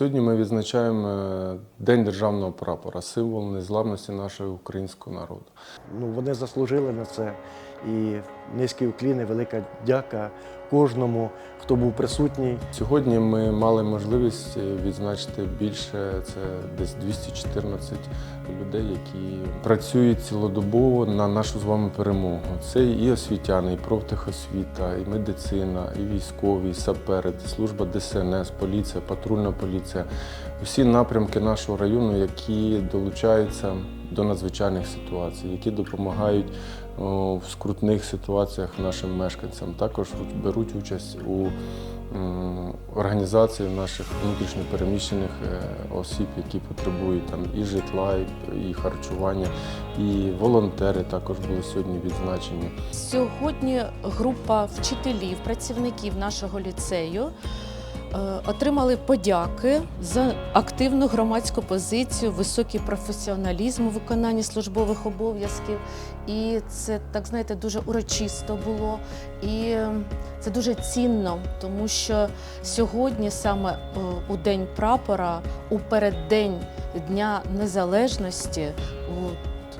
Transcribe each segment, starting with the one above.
Сьогодні ми відзначаємо е, День державного прапора, символ незламності нашого українського народу. Ну, вони заслужили на це. І низький уклін і велика дяка кожному, хто був присутній. Сьогодні ми мали можливість е, відзначити більше це десь 214 людей, які працюють цілодобово на нашу з вами перемогу. Це і освітяни, і профтехосвіта, і медицина, і військові, і сапери, служба ДСНС, поліція, патрульна поліція. Усі напрямки нашого району, які долучаються до надзвичайних ситуацій, які допомагають в скрутних ситуаціях нашим мешканцям. Також беруть участь у організації наших внутрішньопереміщених е, осіб, які потребують там і житла, і, харчування, і волонтери також були сьогодні відзначені. Сьогодні група вчителів, працівників нашого ліцею отримали подяки за активну громадську позицію, високий професіоналізм у виконанні службових обов'язків. І це так знаєте дуже урочисто було. І е, це дуже цінно, тому що сьогодні, саме е, у день прапора, у переддень Дня Незалежності,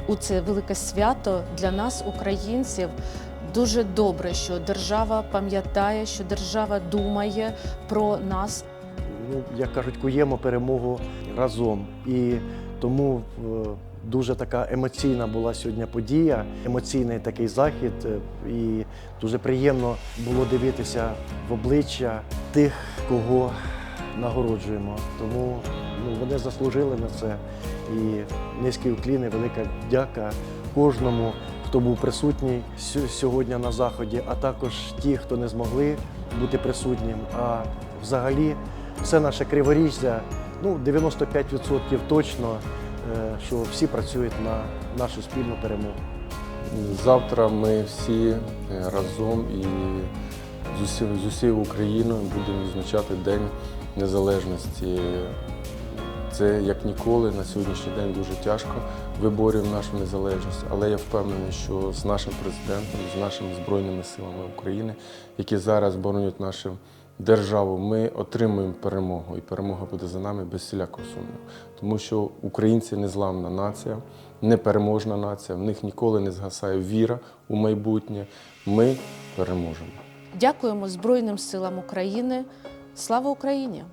у це велике свято для нас, українців. Дуже добре, що держава пам'ятає, що держава думає про нас. Ну, як кажуть, куємо перемогу разом. І тому е, дуже така емоційна була сьогодні подія, емоційний такий захід. е, І дуже приємно було дивитися в обличчя тих, кого нагороджуємо. Тому ну, вони заслужили на це. І низький уклін і велика дяка кожному, хто був присутній сьогодні на заході, а також ті, хто не змогли бути присутнім. А взагалі все наше криворіжжя, ну 95% точно, е, що всі працюють на нашу спільну перемогу. Завтра ми всі е, разом і з усією Україною будемо відзначати День Незалежності. Це як ніколи на сьогоднішній день дуже тяжко виборюємо нашу незалежність, але я впевнений, що з нашим президентом, з нашими збройними силами України, які зараз боронять нашу державу, ми отримуємо перемогу, і перемога буде за нами без всілякого сумніву. Тому що українці незламна нація, непереможна нація, в них ніколи не згасає віра у майбутнє. Ми переможемо. Дякуємо Збройним силам України. Слава Україні!